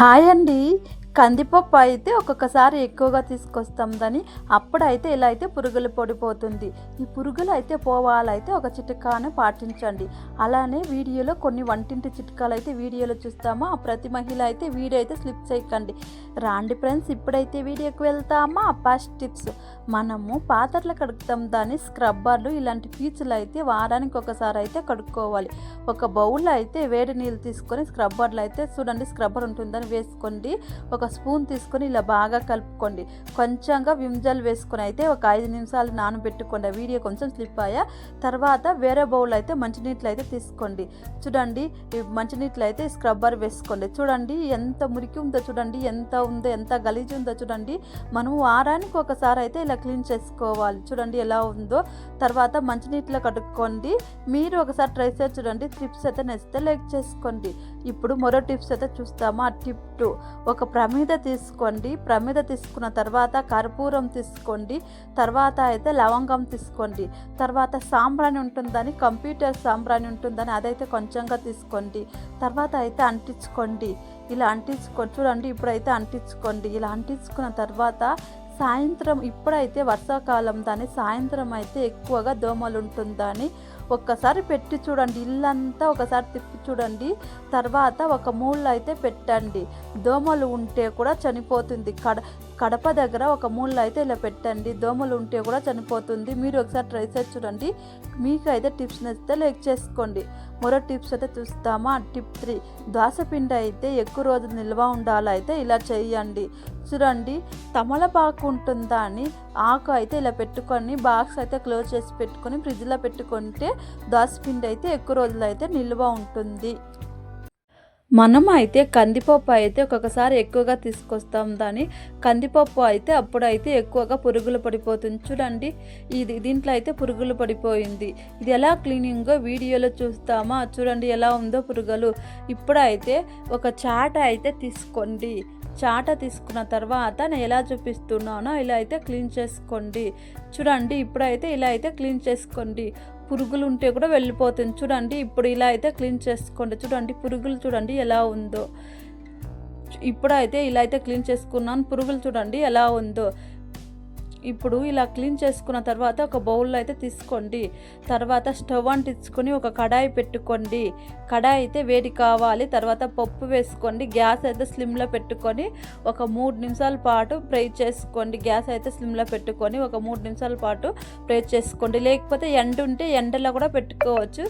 Hi అండి. కందిపప్పు అయితే ఒక్కొక్కసారి ఎక్కువగా తీసుకొస్తాం దాన్ని అప్పుడైతే ఇలా అయితే పురుగులు పడిపోతుంది. ఈ పురుగులు అయితే పోవాలైతే ఒక చిట్కాను పాటించండి. అలానే వీడియోలో కొన్ని వంటింటి చిట్కాలు అయితే వీడియోలో చూస్తామా. ప్రతి మహిళ అయితే వీడియో అయితే స్లిప్ చేయకండి. రాండి ఫ్రెండ్స్ ఇప్పుడైతే వీడియోకి వెళ్తామా? First tips. మనము పాత్రలు కడుగుతాం. దాన్ని స్క్రబ్బర్లు ఇలాంటి పీచులు అయితే వారానికి ఒకసారి అయితే కడుక్కోవాలి. ఒక బౌల్లో అయితే వేడి నీళ్ళు తీసుకొని స్క్రబ్బర్లు అయితే చూడండి స్క్రబ్బర్ ఉంటుందని వేసుకోండి. ఒక స్పూన్ తీసుకొని ఇలా బాగా కలుపుకోండి. కొంచెంగా విమ్జల్ వేసుకొని అయితే ఒక ఐదు నిమిషాలు నానబెట్టుకోండి. వీడియో కొంచెం స్లిప్ అయ్యా. తర్వాత వేరే బౌల్ అయితే మంచినీళ్ళు అయితే తీసుకోండి. చూడండి ఈ మంచినీళ్ళు అయితే స్క్రబ్బర్ వేసుకోండి. చూడండి ఎంత మురికి ఉందో చూడండి ఎంత ఉందో ఎంత గలీజ్ ఉందో చూడండి. మనం వారానికి ఒకసారి అయితే ఇలా క్లీన్ చేసుకోవాలి. చూడండి ఎలా ఉందో. తర్వాత మంచినీటిలో కడుక్కోండి. మీరు ఒకసారి ట్రై చేసి చూడండి. టిప్స్ అయితే నచ్చితే లైక్ చేసుకోండి. ఇప్పుడు మరో టిప్స్ అయితే చూస్తాము. ఆ టిప్ టూ. ఒక ప్రమిద తీసుకోండి. ప్రమిద తీసుకున్న తర్వాత కర్పూరం తీసుకోండి. తర్వాత అయితే లవంగం తీసుకోండి. తర్వాత సాంబ్రాణి ఉంటుందని కంప్యూటర్ సాంబ్రాణి ఉంటుందని అదైతే కొంచెంగా తీసుకోండి. తర్వాత అయితే అంటించుకోండి. ఇలా అంటించుకో చూడండి ఇప్పుడైతే అంటించుకోండి. ఇలా అంటించుకున్న తర్వాత సాయంత్రం ఇప్పుడైతే వర్షాకాలం దాని సాయంత్రం అయితే ఎక్కువగా దోమలు ఉంటుందని ఒక్కసారి పెట్టి చూడండి. ఇల్లంతా ఒకసారి తిప్పి చూడండి. తర్వాత ఒక మూళ్ళు అయితే పెట్టండి. దోమలు ఉంటే కూడా చనిపోతుంది. కడ కడప దగ్గర ఒక మూళ్ళు అయితే ఇలా పెట్టండి. దోమలు ఉంటే కూడా చనిపోతుంది. మీరు ఒకసారి ట్రై చేసి చూడండి. మీకు అయితే టిప్స్ నచ్చితే లైక్ చేసుకోండి. మరో టిప్స్ అయితే చూస్తామా? Tip three. దోసపిండి అయితే ఎక్కువ రోజులు నిల్వ ఉండాలైతే ఇలా చేయండి. చూడండి తమలపాకు ఉంటుందా అని ఆకు అయితే ఇలా పెట్టుకొని బాక్స్ అయితే క్లోజ్ చేసి పెట్టుకొని ఫ్రిడ్జ్లో పెట్టుకుంటే దోసపిండి అయితే ఎక్కువ రోజులు అయితే నిల్వ ఉంటుంది. మనం అయితే కందిపప్పు అయితే ఒక్కొక్కసారి ఎక్కువగా తీసుకొస్తాం దాన్ని. కందిపప్పు అయితే అప్పుడైతే ఎక్కువగా పురుగులు పడిపోతుంది. చూడండి ఇది దీంట్లో అయితే పురుగులు పడిపోయింది. ఇది ఎలా క్లీనింగో వీడియోలో చూస్తామా? చూడండి ఎలా ఉందో పురుగులు. ఇప్పుడైతే ఒక చాట అయితే తీసుకోండి. చాట తీసుకున్న తర్వాత నేను ఎలా చూపిస్తున్నానో ఇలా అయితే క్లీన్ చేసుకోండి. చూడండి ఇప్పుడైతే ఇలా అయితే క్లీన్ చేసుకోండి. పురుగులు ఉంటే కూడా వెళ్ళిపోతుంది. చూడండి ఇప్పుడు ఇలా అయితే క్లీన్ చేసుకోండి. చూడండి పురుగులు చూడండి ఎలా ఉందో. ఇప్పుడైతే ఇలా అయితే క్లీన్ చేసుకున్నాను. పురుగులు చూడండి ఎలా ఉందో. ఇప్పుడు ఇలా క్లీన్ చేసుకున్న తర్వాత ఒక బౌల్లో అయితే తీసుకోండి. తర్వాత స్టవ్ అంటించుకొని ఒక కడాయి పెట్టుకోండి. కడాయి అయితే వేడి కావాలి. తర్వాత పప్పు వేసుకోండి. గ్యాస్ అయితే స్లిమ్లో పెట్టుకొని ఒక మూడు నిమిషాల పాటు ఫ్రై చేసుకోండి. గ్యాస్ అయితే స్లిమ్లో పెట్టుకొని ఒక మూడు నిమిషాల పాటు ఫ్రై చేసుకోండి. లేకపోతే ఎండ ఉంటే ఎండలో కూడా పెట్టుకోవచ్చు.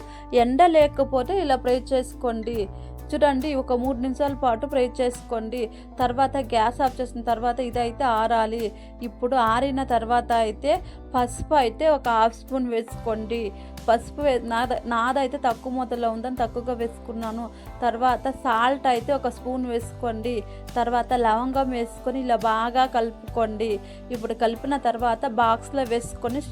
ఎండ లేకపోతే ఇలా ఫ్రై చేసుకోండి. చూడండి ఒక మూడు నిమిషాల పాటు ఫ్రై చేసుకోండి. తర్వాత గ్యాస్ ఆఫ్ చేసిన తర్వాత ఇదైతే ఆరాలి. ఇప్పుడు ఆరిన తర్వాత అయితే పసుపు అయితే ఒక హాఫ్ స్పూన్ వేసుకోండి. పసుపు నాద నాదైతే తక్కువ మొత్తంలో ఉందని తక్కువగా వేసుకున్నాను. తర్వాత సాల్ట్ అయితే ఒక స్పూన్ వేసుకోండి. తర్వాత లవంగం వేసుకొని ఇలా బాగా కలుపుకోండి. ఇప్పుడు కలిపిన తర్వాత బాక్స్లో వేసుకొని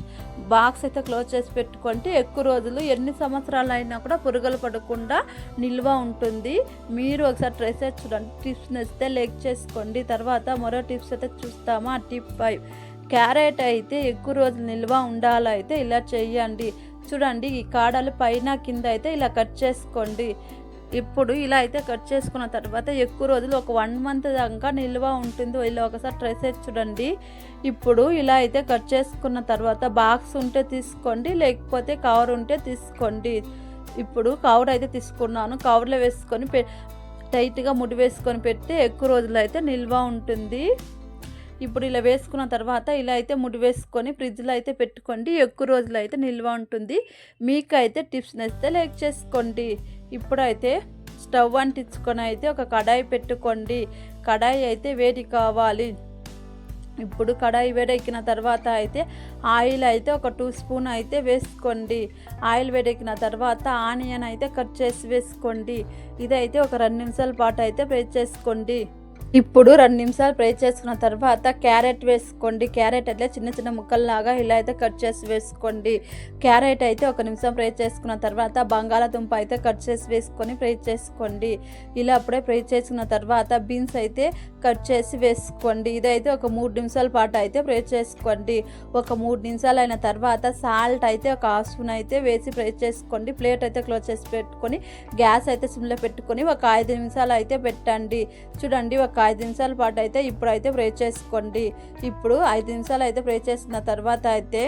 బాక్స్ అయితే క్లోజ్ చేసి పెట్టుకుంటే ఎక్కువ రోజులు ఎన్ని సంవత్సరాలు అయినా కూడా పురుగులు పడకుండా నిల్వ ఉంటుంది. మీరు ఒకసారి ట్రై చేసి చూడండి. టిప్స్ నచ్చితే లైక్ చేసుకోండి. తర్వాత మరో టిప్స్ అయితే చూస్తామా. టిప్ ఫైవ్ క్యారెట్ అయితే ఎక్కువ రోజులు నిల్వ ఉండాలైతే ఇలా చేయండి. చూడండి ఈ కాడలు పైన కింద అయితే ఇలా కట్ చేసుకోండి. ఇప్పుడు ఇలా అయితే కట్ చేసుకున్న తర్వాత ఎక్కువ రోజులు ఒక వన్ మంత్ దాకా నిల్వ ఉంటుంది. ఇలా ఒకసారి ట్రై చేసి చూడండి. ఇప్పుడు ఇలా అయితే కట్ చేసుకున్న తర్వాత బాక్స్ ఉంటే తీసుకోండి. లేకపోతే కవర్ ఉంటే తీసుకోండి. ఇప్పుడు కవర్ అయితే తీసుకున్నాను. కవర్లో వేసుకొని పె టైట్గా ముడి వేసుకొని పెడితే ఎక్కువ రోజులు అయితే నిల్వ ఉంటుంది. ఇప్పుడు ఇలా వేసుకున్న తర్వాత ఇలా అయితే ముడి వేసుకొని ఫ్రిడ్జ్లో అయితే పెట్టుకోండి. ఎక్కువ రోజులు అయితే నిల్వ ఉంటుంది. మీకు అయితే టిప్స్ నచ్చితే లైక్ చేసుకోండి. ఇప్పుడైతే స్టవ్ అంటించుకొని అయితే ఒక కడాయి పెట్టుకోండి. కడాయి అయితే వేడి కావాలి. ఇప్పుడు కడాయి వేడెక్కిన తర్వాత అయితే ఆయిల్ అయితే ఒక టూ స్పూన్ అయితే వేసుకోండి. ఆయిల్ వేడెక్కిన తర్వాత ఆనియన్ అయితే కట్ చేసి వేసుకోండి. ఇదైతే ఒక రెండు నిమిషాల పాటు అయితే ఫ్రై చేసుకోండి. ఇప్పుడు రెండు నిమిషాలు ఫ్రై చేసుకున్న తర్వాత క్యారెట్ వేసుకోండి. క్యారెట్ అయితే చిన్న చిన్న ముక్కల్లాగా ఇలా అయితే కట్ చేసి వేసుకోండి. క్యారెట్ అయితే ఒక నిమిషం ఫ్రై చేసుకున్న తర్వాత బంగాళాదుంప అయితే కట్ చేసి వేసుకొని ఫ్రై చేసుకోండి. ఇలా అప్పుడే ఫ్రై చేసుకున్న తర్వాత బీన్స్ అయితే కట్ చేసి వేసుకోండి. ఇదైతే ఒక మూడు నిమిషాల పాటు అయితే ఫ్రై చేసుకోండి. ఒక మూడు నిమిషాలు అయిన తర్వాత సాల్ట్ అయితే ఒక హాఫ్ స్పూన్ అయితే వేసి ఫ్రై చేసుకోండి. ప్లేట్ అయితే క్లోజ్ చేసి పెట్టుకొని గ్యాస్ అయితే సిమ్లో పెట్టుకొని ఒక ఐదు నిమిషాలు అయితే పెట్టండి. చూడండి ఒక ఐదు నిమిషాల పాటు అయితే ఇప్పుడు అయితే చేసుకోండి. ఇప్పుడు ఐదు నిమిషాలు అయితే ప్రే చేసిన తర్వాత అయితే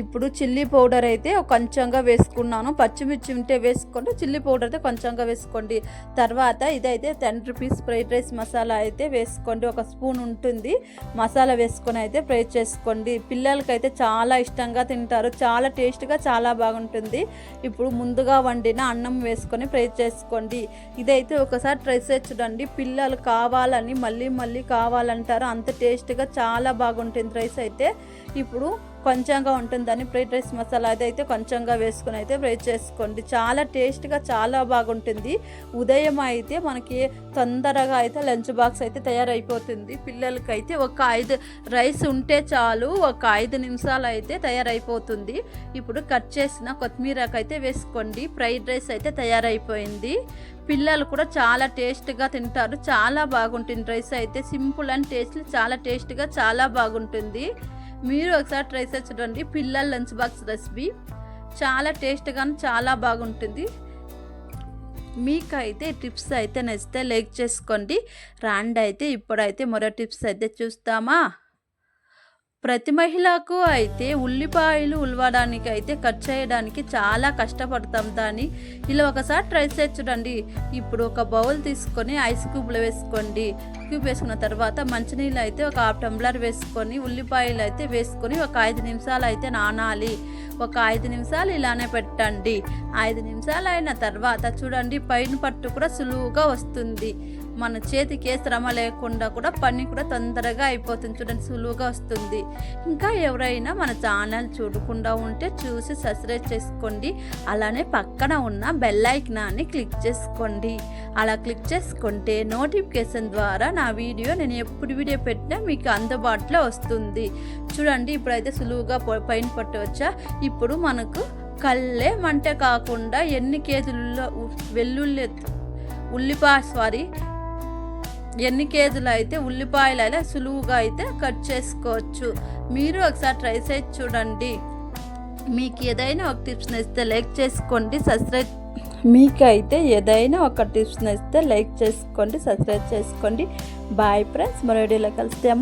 ఇప్పుడు చిల్లీ పౌడర్ అయితే కొంచెంగా వేసుకున్నాను. పచ్చిమిర్చి ఉంటే వేసుకోండి చిల్లీ పౌడర్ అయితే కొంచెంగా వేసుకోండి. తర్వాత ఇదైతే ten rupees fried rice masala అయితే వేసుకోండి. ఒక స్పూన్ ఉంటుంది మసాలా వేసుకొని అయితే ఫ్రై చేసుకోండి. పిల్లలకైతే చాలా ఇష్టంగా తింటారు చాలా టేస్ట్గా చాలా బాగుంటుంది. ఇప్పుడు ముందుగా వండిన అన్నం వేసుకొని ఫ్రై చేసుకోండి. ఇదైతే ఒకసారి ట్రై చేసి చూడండి. పిల్లలు కావాలని మళ్ళీ మళ్ళీ కావాలంటారు అంత టేస్ట్గా చాలా బాగుంటుంది రైస్ అయితే. ఇప్పుడు కొంచెంగా ఉంటుందని ఫ్రైడ్ రైస్ మసాలా అదైతే కొంచెంగా వేసుకొని అయితే ఫ్రై చేసుకోండి. చాలా టేస్ట్గా చాలా బాగుంటుంది. ఉదయం అయితే మనకి తొందరగా అయితే లంచ్ బాక్స్ అయితే తయారైపోతుంది. పిల్లలకైతే ఒక ఐదు రైస్ ఉంటే చాలు ఒక ఐదు నిమిషాలు అయితే తయారైపోతుంది. ఇప్పుడు కట్ చేసిన కొత్తిమీరకు అయితే వేసుకోండి. ఫ్రైడ్ రైస్ అయితే తయారైపోయింది. పిల్లలు కూడా చాలా టేస్ట్గా తింటారు. చాలా బాగుంటుంది రైస్ అయితే. సింపుల్ అండ్ టేస్ట్ చాలా టేస్ట్గా చాలా బాగుంటుంది. మీరు ఒకసారి ట్రై చేసి చూడండి. పిల్లల లంచ్ బాక్స్ రెసిపీ చాలా టేస్ట్గా చాలా బాగుంటుంది. మీకైతే టిప్స్ అయితే నచ్చితే లైక్ చేసుకోండి. రాండి అయితే ఇప్పుడైతే మరో టిప్స్ అయితే చూస్తామా? ప్రతి మహిళకు అయితే ఉల్లిపాయలు ఉలవడానికి అయితే కట్ చేయడానికి చాలా కష్టపడతాం దాన్ని ఇలా ఒకసారి ట్రై చేసి చూడండి. ఇప్పుడు ఒక బౌల్ తీసుకొని ఐస్ క్యూబ్లో వేసుకోండి. క్యూబ్ వేసుకున్న తర్వాత మంచినీళ్ళు అయితే ఒక హాఫ్ టంబ్లర్ వేసుకొని ఉల్లిపాయలు అయితే వేసుకొని ఒక ఐదు నిమిషాలు అయితే నానాలి. ఒక ఐదు నిమిషాలు ఇలానే పెట్టండి. ఐదు నిమిషాలు అయిన తర్వాత చూడండి పైన పట్టు కూడా సులువుగా వస్తుంది. మన చేతికి ఏ శ్రమ లేకుండా కూడా పని కూడా తొందరగా అయిపోతుంది. చూడండి సులువుగా వస్తుంది. ఇంకా ఎవరైనా మన ఛానల్ చూడకుండా ఉంటే చూసి సబ్స్క్రైబ్ చేసుకోండి. అలానే పక్కన ఉన్న బెల్ ఐకనాన్ని క్లిక్ చేసుకోండి. అలా క్లిక్ చేసుకుంటే నోటిఫికేషన్ ద్వారా నా వీడియో నేను ఎప్పుడు వీడియో పెట్టినా మీకు అందుబాటులో వస్తుంది. చూడండి ఇప్పుడైతే సులువుగా పైన పట్టవచ్చా? ఇప్పుడు మనకు కళ్ళే మంట కాకుండా ఎన్ని కేజీలలో వెల్లుల్లి ఉల్లిపాయ సారీ ఎన్ని కేజీలు అయితే ఉల్లిపాయలు అయితే సులువుగా అయితే కట్ చేసుకోవచ్చు. మీరు ఒకసారి ట్రై చేసి చూడండి. మీకు ఏదైనా ఒక టిప్స్ నచ్చితే లైక్ చేసుకోండి సబ్స్క్రైబ్ మీకైతే ఏదైనా ఒక టిప్స్ నచ్చితే లైక్ చేసుకోండి సబ్స్క్రైబ్ చేసుకోండి. బాయ్ ఫ్రెండ్స్ మరో వీడియోలో కలిస్తేమో?